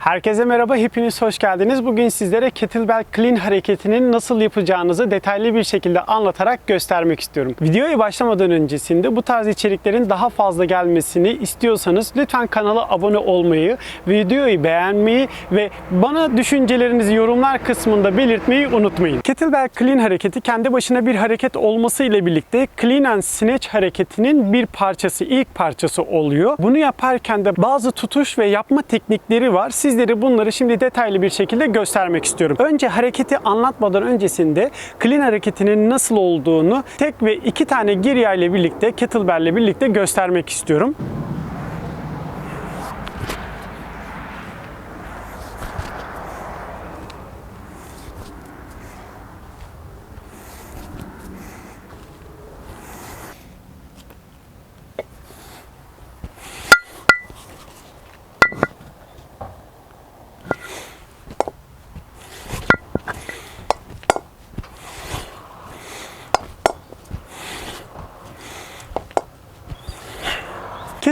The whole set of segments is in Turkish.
Herkese merhaba, hepiniz hoş geldiniz. Bugün sizlere kettlebell clean hareketinin nasıl yapacağınızı detaylı bir şekilde anlatarak göstermek istiyorum. Videoya başlamadan öncesinde bu tarz içeriklerin daha fazla gelmesini istiyorsanız lütfen kanala abone olmayı, videoyu beğenmeyi ve bana düşüncelerinizi yorumlar kısmında belirtmeyi unutmayın. Kettlebell clean hareketi kendi başına bir hareket olması ile birlikte clean and snatch hareketinin bir parçası, ilk parçası oluyor. Bunu yaparken de bazı tutuş ve yapma teknikleri var. Sizlere bunları şimdi detaylı bir şekilde göstermek istiyorum. Önce hareketi anlatmadan öncesinde clean hareketinin nasıl olduğunu tek ve iki tane girya ile birlikte, kettlebell ile birlikte göstermek istiyorum.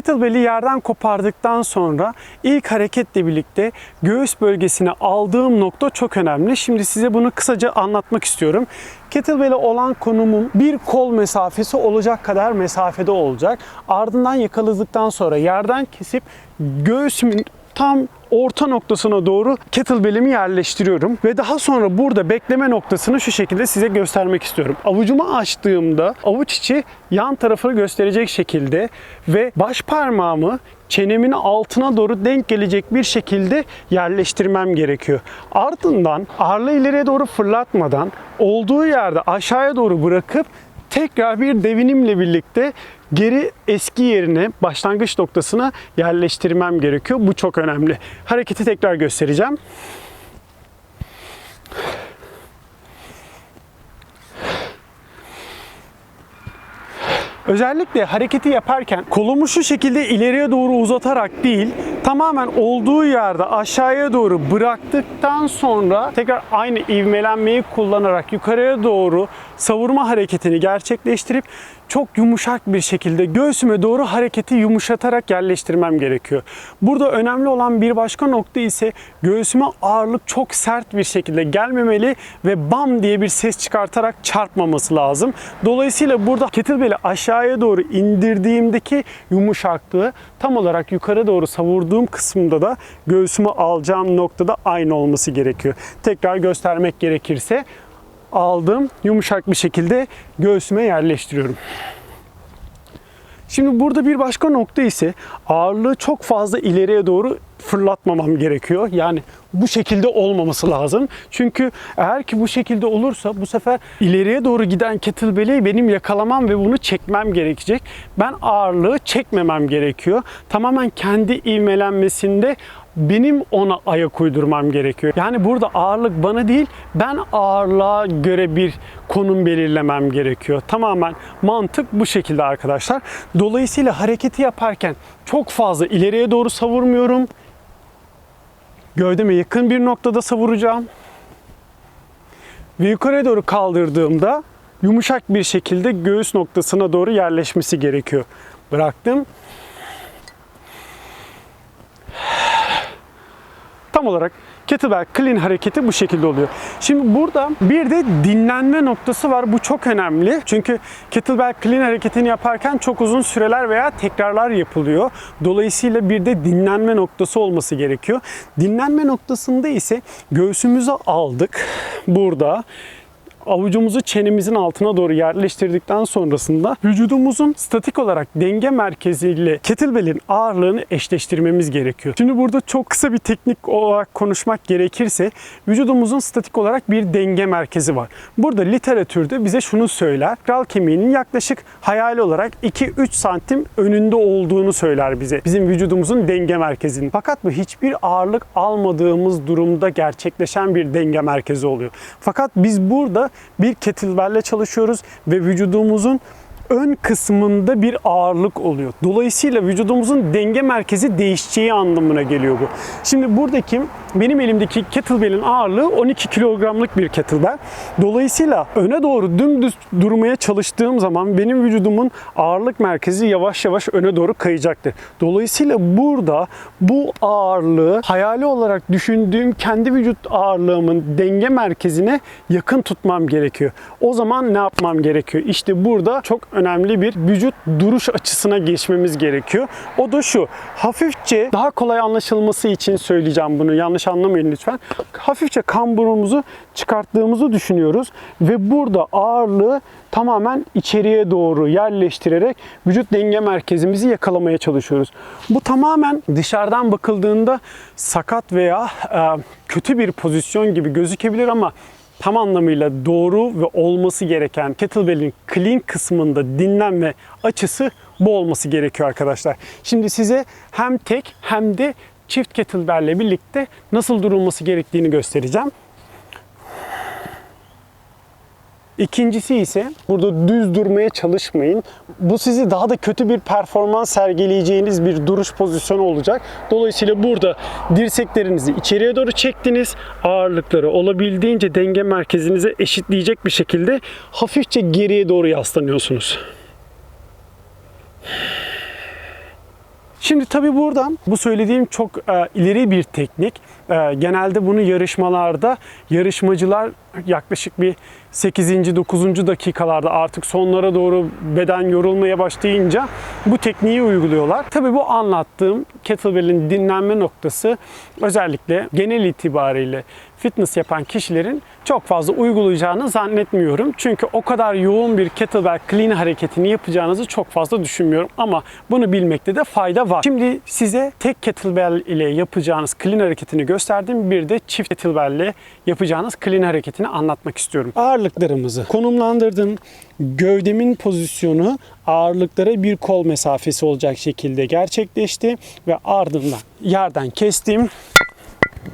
Kettlebell'i yerden kopardıktan sonra ilk hareketle birlikte göğüs bölgesine aldığım nokta çok önemli. Şimdi size bunu kısaca anlatmak istiyorum. Kettlebell'e olan konumum bir kol mesafesi olacak kadar mesafede olacak. Ardından yakaladıktan sonra yerden kesip göğsümün tam orta noktasına doğru kettlebell'imi yerleştiriyorum ve daha sonra burada bekleme noktasını şu şekilde size göstermek istiyorum. Avucumu açtığımda avuç içi yan tarafını gösterecek şekilde ve baş parmağımı çenemin altına doğru denk gelecek bir şekilde yerleştirmem gerekiyor. Ardından ağırlığı ileriye doğru fırlatmadan olduğu yerde aşağıya doğru bırakıp tekrar bir devinimle birlikte geri eski yerine, başlangıç noktasına yerleştirmem gerekiyor. Bu çok önemli. Hareketi tekrar göstereceğim. Özellikle hareketi yaparken kolumu şu şekilde ileriye doğru uzatarak değil, tamamen olduğu yerde aşağıya doğru bıraktıktan sonra tekrar aynı ivmelenmeyi kullanarak yukarıya doğru savurma hareketini gerçekleştirip çok yumuşak bir şekilde göğsüme doğru hareketi yumuşatarak yerleştirmem gerekiyor. Burada önemli olan bir başka nokta ise göğsüme ağırlık çok sert bir şekilde gelmemeli ve bam diye bir ses çıkartarak çarpmaması lazım. Dolayısıyla burada kettlebell'i aşağıya doğru indirdiğimdeki yumuşaklığı tam olarak yukarı doğru savurduğum kısımda da göğsüme alacağım noktada aynı olması gerekiyor. Tekrar göstermek gerekirse aldım yumuşak bir şekilde göğsüme yerleştiriyorum. Şimdi burada bir başka nokta ise ağırlığı çok fazla ileriye doğru fırlatmamam gerekiyor. Yani bu şekilde olmaması lazım. Çünkü eğer ki bu şekilde olursa bu sefer ileriye doğru giden kettlebell'i benim yakalamam ve bunu çekmem gerekecek. Ben ağırlığı çekmemem gerekiyor. Tamamen kendi ivmelenmesinde benim ona ayak uydurmam gerekiyor. Yani burada ağırlık bana değil, ben ağırlığa göre bir konum belirlemem gerekiyor. Tamamen mantık bu şekilde arkadaşlar. Dolayısıyla hareketi yaparken çok fazla ileriye doğru savurmuyorum. Gövdeme yakın bir noktada savuracağım. Ve yukarıya doğru kaldırdığımda yumuşak bir şekilde göğüs noktasına doğru yerleşmesi gerekiyor. Bıraktım. Tam olarak kettlebell clean hareketi bu şekilde oluyor. Şimdi burada bir de dinlenme noktası var. Bu çok önemli. Çünkü kettlebell clean hareketini yaparken çok uzun süreler veya tekrarlar yapılıyor. Dolayısıyla bir de dinlenme noktası olması gerekiyor. Dinlenme noktasında ise göğsümüzü aldık. Burada avucumuzu çenemizin altına doğru yerleştirdikten sonrasında vücudumuzun statik olarak denge merkeziyle kettlebell'in ağırlığını eşleştirmemiz gerekiyor. Şimdi burada çok kısa bir teknik olarak konuşmak gerekirse vücudumuzun statik olarak bir denge merkezi var. Burada literatürde bize şunu söyler. Kral kemiğinin yaklaşık hayali olarak 2-3 santim önünde olduğunu söyler bize. Bizim vücudumuzun denge merkezinin. Fakat bu hiçbir ağırlık almadığımız durumda gerçekleşen bir denge merkezi oluyor. Fakat biz burada bir kettlebell'le çalışıyoruz ve vücudumuzun ön kısmında bir ağırlık oluyor. Dolayısıyla vücudumuzun denge merkezi değişeceği anlamına geliyor bu. Şimdi buradaki benim elimdeki kettlebell'in ağırlığı 12 kilogramlık bir kettlebell. Dolayısıyla öne doğru dümdüz durmaya çalıştığım zaman benim vücudumun ağırlık merkezi yavaş yavaş öne doğru kayacaktır. Dolayısıyla burada bu ağırlığı hayali olarak düşündüğüm kendi vücut ağırlığımın denge merkezine yakın tutmam gerekiyor. O zaman ne yapmam gerekiyor? İşte burada çok önemli bir vücut duruş açısına geçmemiz gerekiyor. O da şu. Hafifçe daha kolay anlaşılması için söyleyeceğim bunu. Yanlış anlamayın lütfen. Hafifçe kamburumuzu çıkarttığımızı düşünüyoruz ve burada ağırlığı tamamen içeriye doğru yerleştirerek vücut denge merkezimizi yakalamaya çalışıyoruz. Bu tamamen dışarıdan bakıldığında sakat veya kötü bir pozisyon gibi gözükebilir ama tam anlamıyla doğru ve olması gereken kettlebell'in clean kısmında dinlenme açısı bu olması gerekiyor arkadaşlar. Şimdi size hem tek hem de çift kettlebell ile birlikte nasıl durulması gerektiğini göstereceğim. İkincisi ise burada düz durmaya çalışmayın. Bu sizi daha da kötü bir performans sergileyeceğiniz bir duruş pozisyonu olacak. Dolayısıyla burada dirseklerinizi içeriye doğru çektiniz. Ağırlıkları olabildiğince denge merkezinize eşitleyecek bir şekilde hafifçe geriye doğru yaslanıyorsunuz. Şimdi tabii buradan bu söylediğim çok e, ileri bir teknik. E, genelde bunu yarışmalarda yarışmacılar yaklaşık bir 8. 9. dakikalarda artık sonlara doğru beden yorulmaya başlayınca bu tekniği uyguluyorlar. Tabii bu anlattığım kettlebell'in dinlenme noktası özellikle genel itibariyle fitness yapan kişilerin çok fazla uygulayacağını zannetmiyorum. Çünkü o kadar yoğun bir kettlebell clean hareketini yapacağınızı çok fazla düşünmüyorum. Ama bunu bilmekte de fayda var. Şimdi size tek kettlebell ile yapacağınız clean hareketini gösterdim. Bir de çift kettlebell ile yapacağınız clean hareketini anlatmak istiyorum. Ağırlıklarımızı konumlandırdım. Gövdemin pozisyonu ağırlıklara bir kol mesafesi olacak şekilde gerçekleşti ve ardından yerden kestim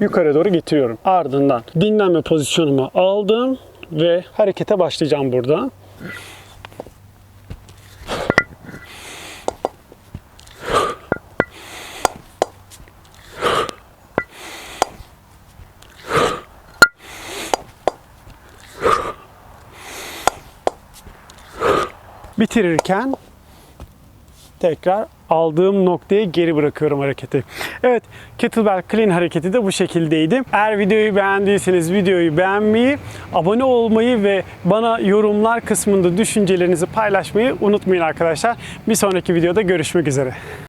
yukarı doğru getiriyorum. Ardından dinlenme pozisyonumu aldım ve harekete başlayacağım burada. Bitirirken tekrar aldığım noktaya geri bırakıyorum hareketi. Evet, kettlebell clean hareketi de bu şekildeydi. Eğer videoyu beğendiyseniz videoyu beğenmeyi, abone olmayı ve bana yorumlar kısmında düşüncelerinizi paylaşmayı unutmayın arkadaşlar. Bir sonraki videoda görüşmek üzere.